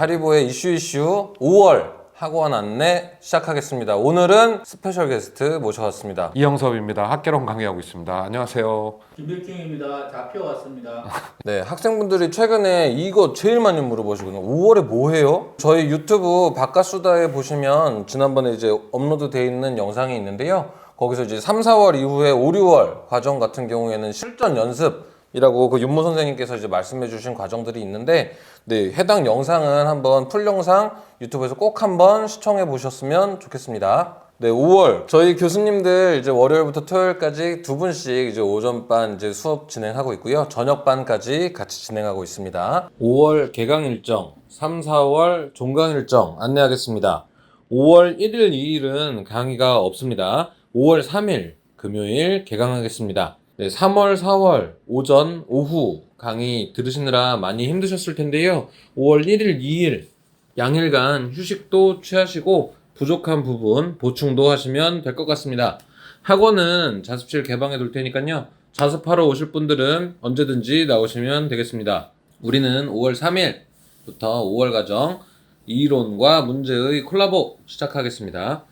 하리보의 이슈 이슈 5월 학원 안내 시작하겠습니다. 오늘은 스페셜 게스트 모셔왔습니다. 이영섭입니다. 학개론 강의하고 있습니다. 안녕하세요. 김백중입니다. 잡혀 왔습니다. 네, 학생분들이 최근에 이거 제일 많이 물어보시거든요. 5월에 뭐 해요? 저희 유튜브 바깥수다에 보시면 지난번에 이제 업로드 돼 있는 영상이 있는데요. 거기서 이제 3, 4월 이후에 5, 6월 과정 같은 경우에는 실전 연습 이라고 그 윤모 선생님께서 이제 말씀해 주신 과정들이 있는데 네, 해당 영상은 한번 풀 영상 유튜브에서 꼭 한번 시청해 보셨으면 좋겠습니다. 네, 5월 저희 교수님들 이제 월요일부터 토요일까지 두 분씩 이제 오전반 이제 수업 진행하고 있고요. 저녁반까지 같이 진행하고 있습니다. 5월 개강 일정, 3, 4월 종강 일정 안내하겠습니다. 5월 1일, 2일은 강의가 없습니다. 5월 3일 금요일 개강하겠습니다. 네, 3월, 4월 오전, 오후 강의 들으시느라 많이 힘드셨을 텐데요. 5월 1일, 2일 양일간 휴식도 취하시고 부족한 부분 보충도 하시면 될 것 같습니다. 학원은 자습실 개방해 둘 테니까요. 자습하러 오실 분들은 언제든지 나오시면 되겠습니다. 우리는 5월 3일부터 5월 과정 이론과 문제의 콜라보 시작하겠습니다.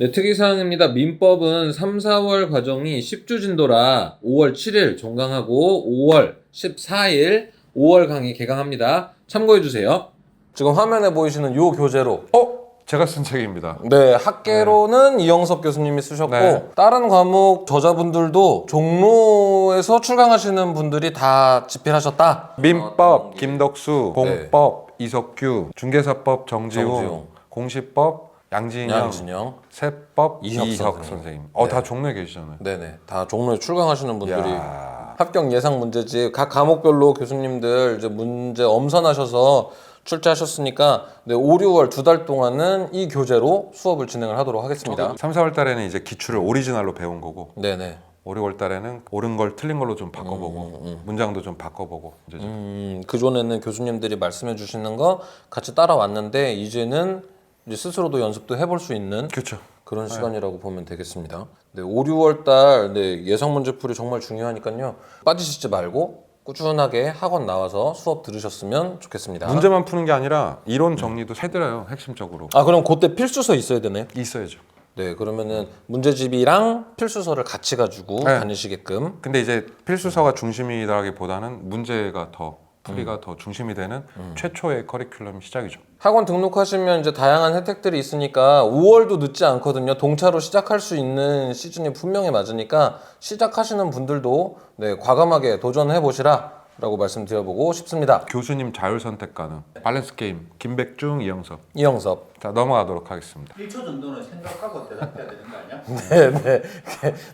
네, 특이사항입니다. 민법은 3, 4월 과정이 10주 진도라 5월 7일 종강하고 5월 14일 5월 강의 개강합니다. 참고해주세요. 지금 화면에 보이시는 요 교재로 어? 제가 쓴 책입니다. 네, 학계로는 이영섭 교수님이 쓰셨고 네. 다른 과목 저자분들도 종로에서 출강하시는 분들이 다 집필하셨다. 민법 김덕수, 네. 공법 이석규, 중개사법 정지용, 정지용. 공시법 양진영, 양진영. 세법 이혁 이혁, 선생님. 어, 네. 다 종로에 계시잖아요. 네네, 다 종로에 출강하시는 분들이 이야. 합격 예상 문제집 각 과목별로 교수님들 이제 문제 엄선하셔서 출제하셨으니까 네, 5, 6월 두 달 동안은 이 교재로 수업을 진행을 하도록 하겠습니다. 3, 4월 달에는 이제 기출을 오리지널로 배운 거고 네네. 5, 6월 달에는 옳은 걸 틀린 걸로 좀 바꿔보고 문장도 좀 바꿔보고 이제 좀 음, 그전에는 교수님들이 말씀해 주시는 거 같이 따라왔는데 이제는 이제 스스로도 연습도 해볼 수 있는 그렇죠. 그런 시간이라고 보면 되겠습니다. 네, 5, 6월 달 네, 예상 문제풀이 정말 중요하니까요. 빠지시지 말고 꾸준하게 학원 나와서 수업 들으셨으면 좋겠습니다. 문제만 푸는 게 아니라 이론 정리도 해드려요 핵심적으로 아 그럼 그때 필수서 있어야 되네 요. 있어야죠. 네, 그러면은 문제집이랑 필수서를 같이 가지고 네. 다니시게끔. 근데 이제 필수서가 중심이라기보다는 문제가 더 풀이가 더 중심이 되는 최초의 커리큘럼 시작이죠. 학원 등록하시면 이제 다양한 혜택들이 있으니까 5월도 늦지 않거든요. 동차로 시작할 수 있는 시즌이 분명히 맞으니까 시작하시는 분들도 네, 과감하게 도전해 보시라 라고 말씀드려보고 싶습니다. 교수님 자율 선택 가능. 밸런스 게임 김백중 이영섭. 이영섭. 자 넘어가도록 하겠습니다. 1초 정도는 생각하고 대답해야 되는 거 아니야? 네, 네.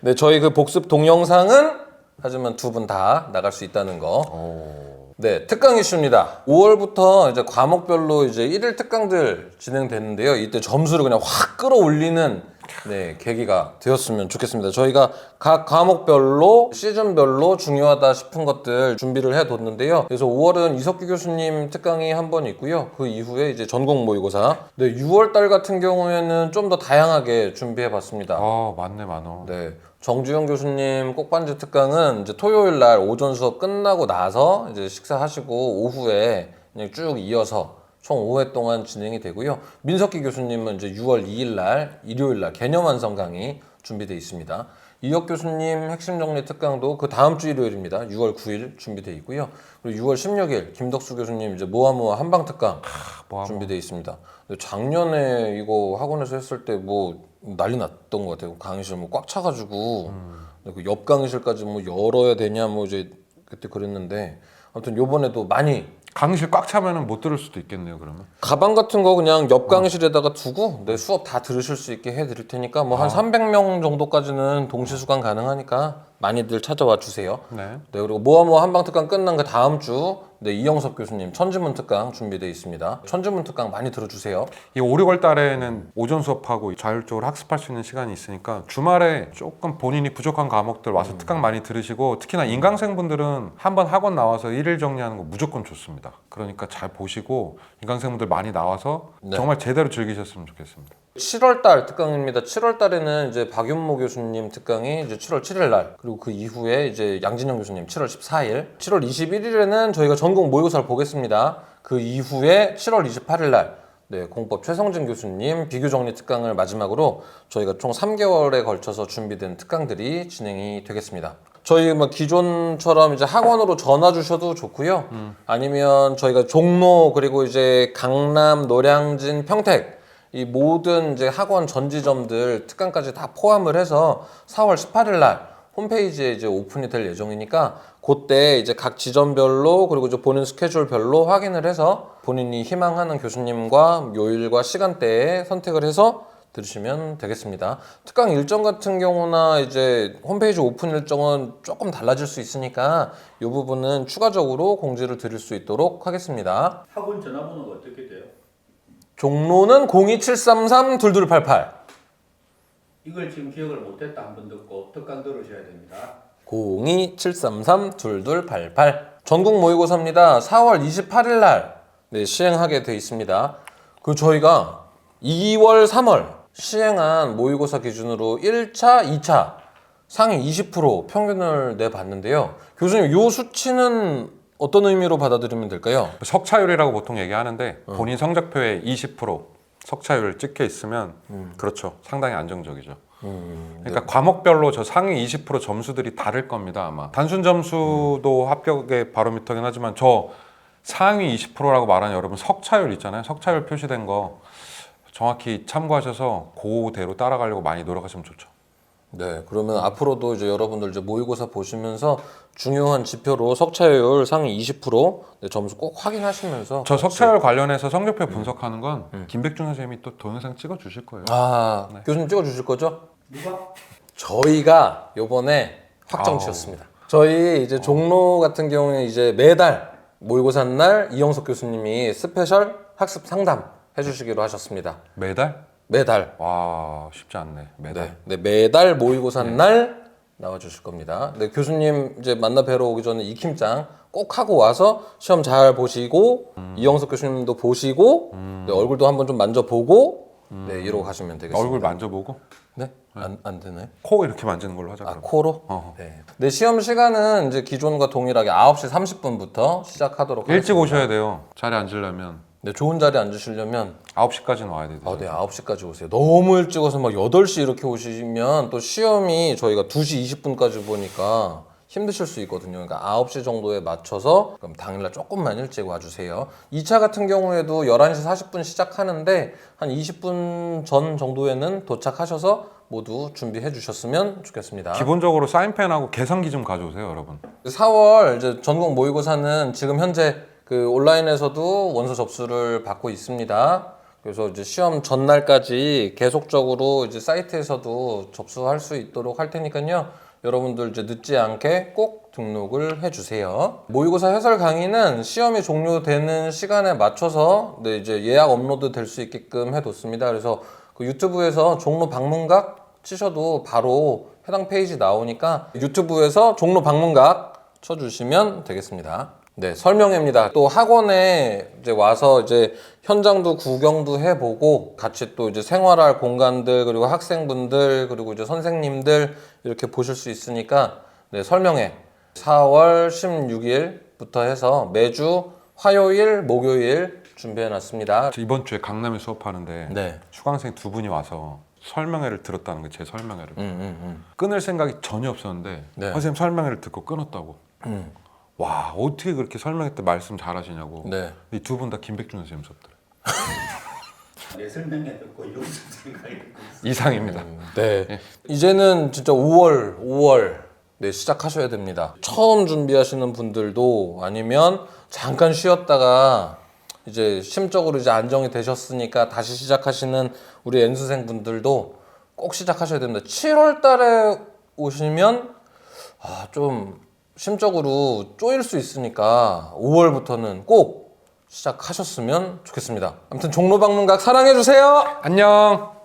네, 저희 그 복습 동영상은 하지만 두 분 다 나갈 수 있다는 거. 네, 특강 이슈입니다. 5월부터 이제 과목별로 이제 일일 특강들 진행되는데요. 이때 점수를 그냥 확 끌어올리는 네, 계기가 되었으면 좋겠습니다. 저희가 각 과목별로 시즌별로 중요하다 싶은 것들 준비를 해 뒀는데요. 그래서 5월은 이석규 교수님 특강이 한 번 있고요. 그 이후에 이제 전공 모의고사. 네, 6월 달 같은 경우에는 좀 더 다양하게 준비해 봤습니다. 아 맞네 많어. 네. 정주영 교수님 꼭반지 특강은 이제 토요일 날 오전 수업 끝나고 나서 이제 식사하시고 오후에 그냥 쭉 이어서 총 5회 동안 진행이 되고요. 민석기 교수님은 이제 6월 2일 날 일요일 날 개념 완성 강의 준비되어 있습니다. 이혁 교수님 핵심 정리 특강도 그 다음 주 일요일입니다. 6월 9일 준비되어 있고요. 그리고 6월 16일 김덕수 교수님 이제 모아모아 한방 특강 뭐 하고. 준비되어 있습니다. 작년에 이거 학원에서 했을 때뭐 난리 났던 것 같아요. 강의실 뭐 꽉 차가지고 그옆 강의실까지 뭐 열어야 되냐 뭐 이제 그때 그랬는데 아무튼 요번에도 많이 강의실 꽉 차면은 못 들을 수도 있겠네요 그러면. 가방 같은 거 그냥 옆 강의실에다가 두고 내 수업 다 들으실 수 있게 해드릴 테니까 뭐한 300명 정도까지는 동시 수강 가능하니까 많이들 찾아와 주세요. 네. 네 그리고 모아 모아 한방 특강 끝난 그 다음 주 네, 이영섭 교수님 천지문 특강 준비되어 있습니다. 천지문 특강 많이 들어주세요. 이 5, 6월 달에는 오전 수업하고 자율적으로 학습할 수 있는 시간이 있으니까 주말에 조금 본인이 부족한 과목들 와서 음. 특강 많이 들으시고 특히나 인강생분들은 한번 학원 나와서 일일 정리하는 거 무조건 좋습니다. 그러니까 잘 보시고 인강생분들 많이 나와서 네. 정말 제대로 즐기셨으면 좋겠습니다. 7월 달 특강입니다. 7월 달에는 이제 박윤모 교수님 특강이 이제 7월 7일 날 그리고 그 이후에 이제 양진영 교수님 7월 14일, 7월 21일에는 저희가 전공 모의고사를 보겠습니다. 그 이후에 7월 28일 날 네, 공법 최성진 교수님 비교 정리 특강을 마지막으로 저희가 총 3개월에 걸쳐서 준비된 특강들이 진행이 되겠습니다. 저희 뭐 기존처럼 이제 학원으로 전화 주셔도 좋고요. 아니면 저희가 종로 그리고 이제 강남, 노량진, 평택 이 모든 이제 학원 전지점들 특강까지 다 포함을 해서 4월 18일 날 홈페이지에 이제 오픈이 될 예정이니까 그때 이제 각 지점별로 그리고 이제 본인 스케줄별로 확인을 해서 본인이 희망하는 교수님과 요일과 시간대에 선택을 해서 들으시면 되겠습니다. 특강 일정 같은 경우나 이제 홈페이지 오픈 일정은 조금 달라질 수 있으니까 이 부분은 추가적으로 공지를 드릴 수 있도록 하겠습니다. 학원 전화번호가 어떻게 돼요? 종로는 02733-2288 이걸 지금 기억을 못했다 한 번 듣고 특강 들으셔야 됩니다. 02733-2288 전국 모의고사입니다. 4월 28일 날 네, 시행하게 돼 있습니다. 그 저희가 2월, 3월 시행한 모의고사 기준으로 1차, 2차 상위 20% 평균을 내봤는데요. 교수님, 요 수치는 어떤 의미로 받아들이면 될까요? 석차율이라고 보통 얘기하는데 본인 성적표에 20% 석차율 찍혀 있으면 그렇죠. 상당히 안정적이죠. 그러니까 과목별로 저 상위 20% 점수들이 다를 겁니다 아마. 단순 점수도 합격의 바로미터긴 하지만 저 상위 20%라고 말하는 여러분 석차율 있잖아요. 석차율 표시된 거 정확히 참고하셔서 그대로 따라가려고 많이 노력하시면 좋죠. 네, 그러면 앞으로도 이제 여러분들 이제 모의고사 보시면서 중요한 지표로 석차율 상위 20% 네, 점수 꼭 확인하시면서 저 석차율 관련해서 성적표 분석하는 건 김백준 선생님이 또 동영상 찍어 주실 거예요. 아 교수님 찍어 주실 거죠? 누가? 저희가 요번에 확정 아우. 지었습니다. 저희 이제 종로 같은 경우에 이제 매달 모의고사 날 이영석 교수님이 스페셜 학습 상담 해주시기로 하셨습니다. 매달? 매달 와 쉽지 않네. 매달. 네, 네, 매달 모의고사 날 나와 주실 겁니다. 네, 교수님 이제 만나 뵈러 오기 전에 익힘장 꼭 하고 와서 시험 잘 보시고 이영석 교수님도 보시고 네, 얼굴도 한번 좀 만져보고 네, 이러고 가시면 되겠습니다. 얼굴 만져보고 네? 안, 안 되나요? 코 이렇게 만지는 걸로 하자. 아, 그럼. 코로? 어허. 네. 네, 시험 시간은 이제 기존과 동일하게 9시 30분부터 시작하도록 일찍 하겠습니다. 오셔야 돼요. 자리 앉으려면 네, 좋은 자리에 앉으시려면 9시까지는 와야 돼요. 아, 네, 9시까지 오세요. 너무 일찍 와서 막 8시 이렇게 오시면 또 시험이 저희가 2시 20분까지 보니까 힘드실 수 있거든요. 그러니까 9시 정도에 맞춰서 그럼 당일날 조금만 일찍 와주세요. 2차 같은 경우에도 11시 40분 시작하는데 한 20분 전 정도에는 도착하셔서 모두 준비해 주셨으면 좋겠습니다. 기본적으로 사인펜하고 계산기 좀 가져오세요, 여러분. 4월 이제 전국 모의고사는 지금 현재 그 온라인에서도 원서 접수를 받고 있습니다. 그래서 이제 시험 전날까지 계속적으로 이제 사이트에서도 접수할 수 있도록 할 테니까요. 여러분들 이제 늦지 않게 꼭 등록을 해주세요. 모의고사 해설 강의는 시험이 종료되는 시간에 맞춰서 네, 이제 예약 업로드 될 수 있게끔 해뒀습니다. 그래서 그 유튜브에서 종로 방문각 치셔도 바로 해당 페이지 나오니까 유튜브에서 종로 방문각 쳐주시면 되겠습니다. 네, 설명회입니다. 또 학원에 이제 와서 이제 현장도 구경도 해보고 같이 또 이제 생활할 공간들 그리고 학생분들 그리고 이제 선생님들 이렇게 보실 수 있으니까 네, 설명회 4월 16일부터 해서 매주 화요일, 목요일 준비해 놨습니다. 저 이번 주에 강남에 수업하는데 네. 수강생 두 분이 와서 설명회를 들었다는 게 제 설명회를 음, 음, 음. 끊을 생각이 전혀 없었는데 네. 선생님 설명회를 듣고 끊었다고. 음. 와 어떻게 그렇게 설명회 때 말씀 잘하시냐고. 네. 이 두 분 다 김백준 선생님 수업들. 내 설명회 듣고 이런 생각이 듣고 있어. 이상입니다. 네. 이제는 진짜 5월, 5월 네, 시작하셔야 됩니다. 처음 준비하시는 분들도 아니면 잠깐 쉬었다가 이제 심적으로 이제 안정이 되셨으니까 다시 시작하시는 우리 N수생 분들도 꼭 시작하셔야 됩니다. 7월 달에 오시면 아, 좀 심적으로 쪼일 수 있으니까 5월부터는 꼭 시작하셨으면 좋겠습니다. 아무튼 종로 방문각 사랑해 주세요. 안녕.